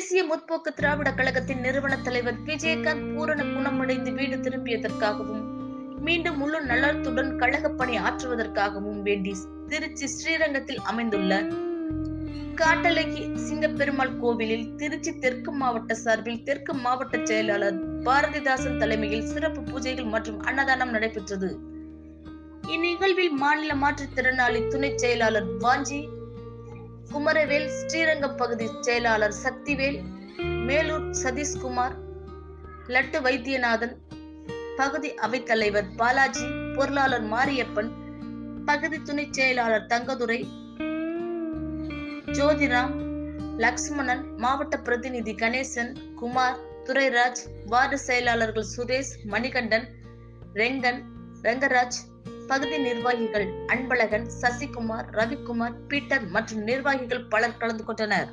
தேசிய முற்போக்கு திராவிட கழகத்தின் நிறுவன தலைவர் விஜயகாந்த் பூரண குணமடைந்து வீடு திரும்பியதற்காகவும் மீண்டும் முழு நலத்துடன் கழக பணி ஆற்றுவதற்காகவும் வேண்டி திருச்சி ஸ்ரீரங்கத்தில் அமைந்துள்ள காட்டலகி சிங்கப்பெருமாள் கோவிலில் திருச்சி தெற்கு மாவட்ட சார்பில் தெற்கு மாவட்ட செயலாளர் பாரதிதாசன் தலைமையில் சிறப்பு பூஜைகள் மற்றும் அன்னதானம் நடைபெற்றது. இந்நிகழ்வில் மாநில மாற்றுத்திறனாளி துணை செயலாளர் வாஞ்சி குமரவேல் ஸ்ரீரங்கம் பகுதி செயலாளர் சக்திவேல் மேலூர் சதீஷ்குமார் லட்டு வைத்தியநாதன் பகுதி அவைத்தலைவர் பாலாஜி பொருளாளர் மாரியப்பன் பகுதி துணை செயலாளர் தங்கதுரை ஜோதிராம் லக்ஷ்மணன் மாவட்ட பிரதிநிதி கணேசன் குமார் துரைராஜ் வார்டு செயலாளர்கள் சுரேஷ் மணிகண்டன் ரெங்கன் ரங்கராஜ் பகுதி நிர்வாகிகள் அன்பழகன் சசிகுமார் ரவிக்குமார் பீட்டர் மற்றும் நிர்வாகிகள் பலர் கலந்து கொண்டனர்.